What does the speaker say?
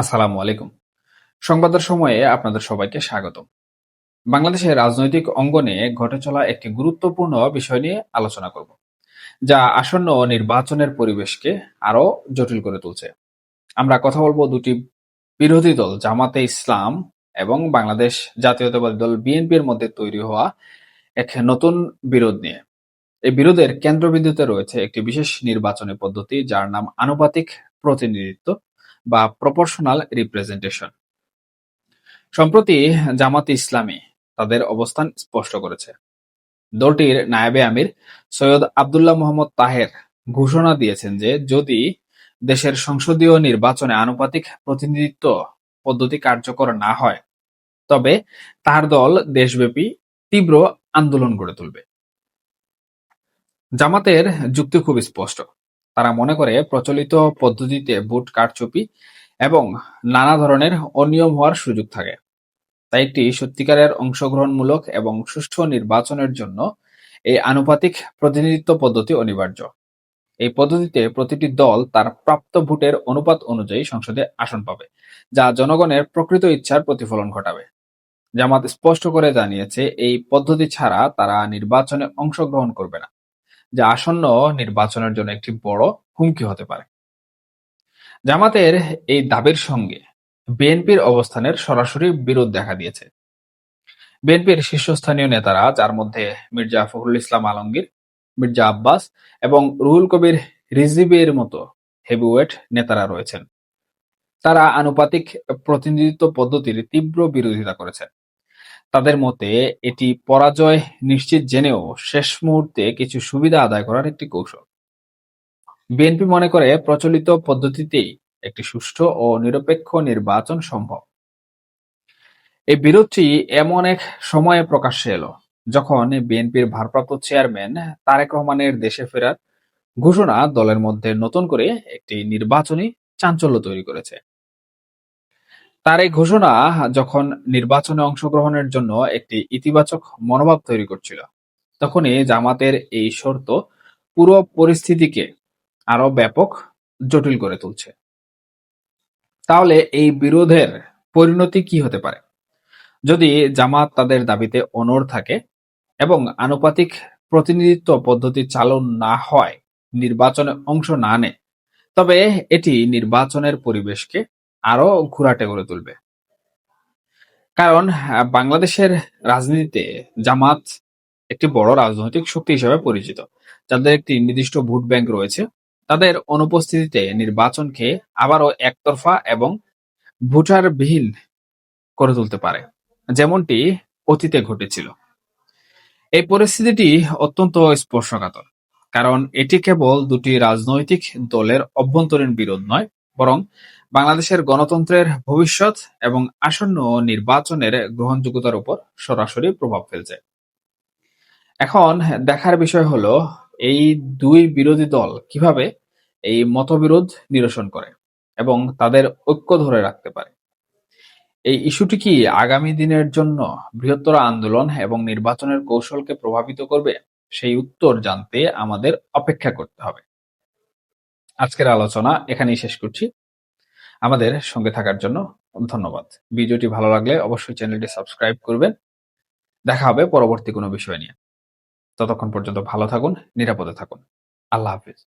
আসসালামু আলাইকুম। সংবাদের সময়ে আপনাদের সবাইকে স্বাগত বাংলাদেশের রাজনৈতিক অঙ্গনে ঘটে চলা একটি গুরুত্বপূর্ণ বিষয় নিয়ে আলোচনা করব, যা আসন্ন নির্বাচনের পরিবেশকে আরও জটিল করে তুলছে। আমরা কথা বলব দুটি বিরোধী দল, জামাতে ইসলাম এবং বাংলাদেশ জাতীয়তাবাদী দল বিএনপির মধ্যে তৈরি হওয়া এক নতুন বিরোধ নিয়ে। এই বিরোধের কেন্দ্রবিন্দুতে রয়েছে একটি বিশেষ নির্বাচনী পদ্ধতি, যার নাম আনুপাতিক প্রতিনিধিত্ব। বা প্রপোর্শনাল রিপ্রেজেন্টেশন সম্প্রতি জামাত ইসলামী তাদের অবস্থান স্পষ্ট করেছে। দলটির নায়েবে আমির সৈয়দ আবদুল্লাহ মোহাম্মদ তাহের ঘোষণা দিয়েছেন যে, যদি দেশের সংসদীয় নির্বাচনে আনুপাতিক প্রতিনিধিত্ব পদ্ধতি কার্যকর না হয়, তবে তার দল দেশব্যাপী তীব্র আন্দোলন গড়ে তুলবে। জামাতের যুক্তি খুব স্পষ্ট। তারা মনে করে প্রচলিত পদ্ধতিতে ভোট কারচুপি এবং নানা ধরনের অনিয়ম হওয়ার সুযোগ থাকে। তাই একটি সত্যিকারের অংশগ্রহণমূলক এবং সুষ্ঠু নির্বাচনের জন্য এই আনুপাতিক প্রতিনিধিত্ব পদ্ধতি অনিবার্য। এই পদ্ধতিতে প্রতিটি দল তার প্রাপ্ত ভোটের অনুপাত অনুযায়ী সংসদে আসন পাবে, যা জনগণের প্রকৃত ইচ্ছার প্রতিফলন ঘটাবে। জামাত স্পষ্ট করে জানিয়েছে, এই পদ্ধতি ছাড়া তারা নির্বাচনে অংশগ্রহণ করবে না। যা আসন্ন নির্বাচনের জন্য একটি বড় হুমকি হতে পারে। জামাতের এই দাবির সঙ্গে বিএনপির অবস্থানের সরাসরি বিরোধ দেখা দিয়েছে। বিএনপির শীর্ষস্থানীয় নেতারা, যার মধ্যে মির্জা ফখরুল ইসলাম আলমগীর, মির্জা আব্বাস এবং রুহুল কবির রিজিবির মতো হেভিওয়েট নেতারা রয়েছেন। তারা আনুপাতিক প্রতিনিধিত্ব পদ্ধতির তীব্র বিরোধিতা করেছেন। তাদের মতে এটি পরাজয় নিশ্চিত জেনেও শেষ মুহূর্তে কিছু সুবিধা আদায় করার একটি কৌশল। বিএনপি মনে করে প্রচলিত পদ্ধতিতেই একটি সুষ্ঠু ও নিরপেক্ষ নির্বাচন সম্ভব। এই বিরোধটি এমন এক সময়ে প্রকাশ্যে এলো, যখন বিএনপির ভারপ্রাপ্ত চেয়ারম্যান তারেক রহমানের দেশে ফেরার ঘোষণা দলের মধ্যে নতুন করে একটি নির্বাচনী চাঞ্চল্য তৈরি করেছে। তার এই ঘোষণা যখন নির্বাচনে অংশগ্রহণের জন্য একটি ইতিবাচক মনোভাব তৈরি করছিল, তখনই জামাতের এই শর্ত পুরো পরিস্থিতিকে আরও ব্যাপক, জটিল করে তুলছে। তাহলে এই বিরোধের পরিণতি কি হতে পারে? যদি জামাত তাদের দাবিতে অনড় থাকে এবং আনুপাতিক প্রতিনিধিত্ব পদ্ধতি চালু না হয়, নির্বাচনে অংশ না নেয়, তবে এটি নির্বাচনের পরিবেশকে আরও ঘোরাটে করে তুলবে। কারণ বাংলাদেশের রাজনীতিতে জামাত একটি বড় রাজনৈতিক শক্তি হিসেবে পরিচিত। যাদের একটি নির্দিষ্ট ভোট ব্যাংক রয়েছে, তাদের অনুপস্থিতিতে নির্বাচনকে আবারও একতরফা এবং ভোটারবিহীন করে তুলতে পারে, যেমনটি অতীতে ঘটেছিল। এই পরিস্থিতিটি অত্যন্ত স্পর্শকাতর, কারণ এটি কেবল দুটি রাজনৈতিক দলের অভ্যন্তরীণ বিরোধ নয়, বরং বাংলাদেশের গণতন্ত্রের ভবিষ্যৎ এবং আসন্ন নির্বাচনের গ্রহণযোগ্যতার উপর সরাসরি প্রভাব ফেলছে। এখন দেখার বিষয় হলো, এই দুই বিরোধী দল কীভাবে এই মতবিরোধ নিরসন করে এবং তাদের ঐক্য ধরে রাখতে পারে? এই ইস্যুটি কি আগামী দিনের জন্য বৃহত্তর আন্দোলন এবং নির্বাচনের কৌশলকে প্রভাবিত করবে? সেই উত্তর জানতে আমাদের অপেক্ষা করতে হবে। আজকের আলোচনা এখানেই শেষ করছি। আমাদের সঙ্গে থাকার জন্য ধন্যবাদ। ভিডিওটি ভালো লাগলে অবশ্যই চ্যানেলটি সাবস্ক্রাইব করবেন। দেখা হবে পরবর্তী কোনো বিষয় নিয়ে। ততক্ষণ পর্যন্ত ভালো থাকুন, নিরাপদে থাকুন। আল্লাহ হাফিজ।